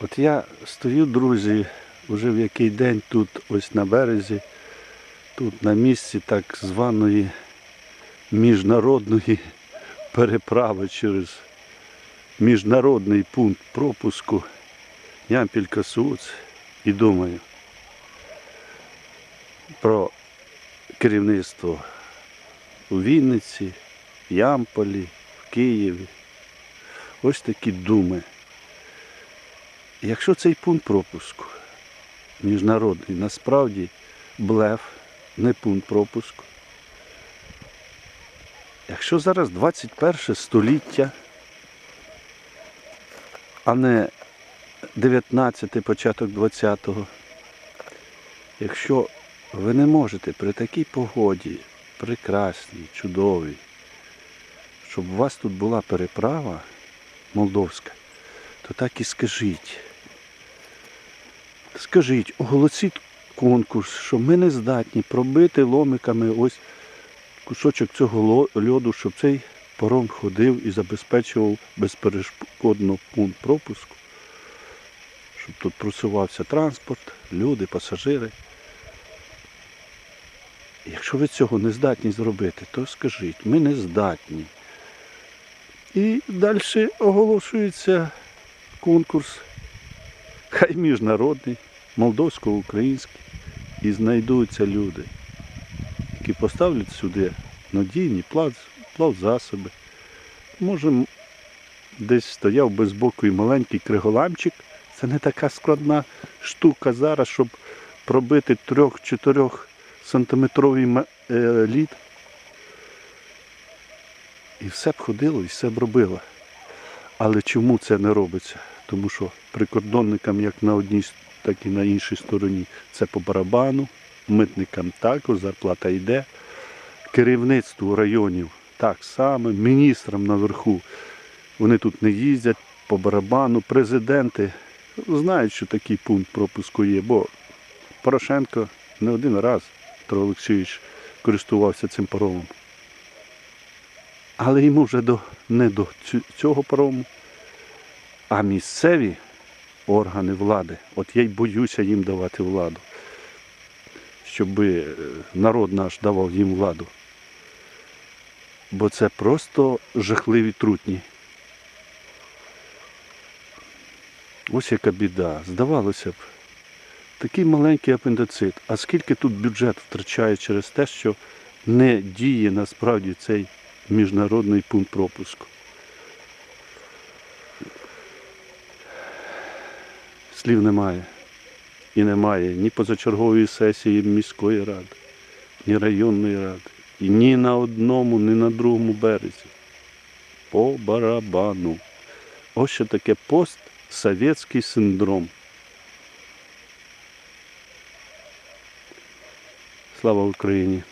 От я стою, друзі, вже в який день тут, ось на березі, тут на місці так званої міжнародної переправи через міжнародний пункт пропуску Ямпіль Суц і думаю про керівництво у Вінниці, Ямполі, в Києві. Ось такі думи. Якщо цей пункт пропуску міжнародний насправді блеф, не пункт пропуску. Якщо зараз 21 століття, а не 19 початок 20-го, якщо ви не можете при такій погоді, прекрасній, чудовій, щоб у вас тут була переправа молдовська, то так і скажіть. Скажіть, оголосіть конкурс, що ми не здатні пробити ломиками ось кусочок цього льоду, щоб цей паром ходив і забезпечував безперешкодно пункт пропуску, щоб тут просувався транспорт, люди, пасажири. Якщо ви цього не здатні зробити, то скажіть, ми не здатні. І далі оголошується конкурс, хай міжнародний, молдовсько-український, і знайдуться люди, які поставлять сюди надійні плавзасоби. Може, десь стояв без боку і маленький криголамчик. Це не така складна штука зараз, щоб пробити 3-4 сантиметровий е, лід. І все б ходило, і все б робило. Але чому це не робиться? Тому що прикордонникам як на одній, так і на іншій стороні це по барабану, митникам також зарплата йде, керівництву районів так само, міністрам наверху. Вони тут не їздять по барабану, президенти знають, що такий пункт пропуску є, бо Порошенко не один раз Петро Олексійович користувався цим паромом. Але йому вже до, не до цього парому, а місцеві органи влади, от я й боюся їм давати владу, щоб е, народ наш давав їм владу. Бо це просто жахливі трутні. Ось яка біда. Здавалося б, такий маленький апендицит. А скільки тут бюджет втрачає через те, що не діє насправді цей міжнародний пункт пропуску? Слів немає. І немає ні позачергової сесії міської ради, ні районної ради, і ні на одному, ні на другому березі. По барабану. Ось що таке постсовєтський синдром. Слава Україні!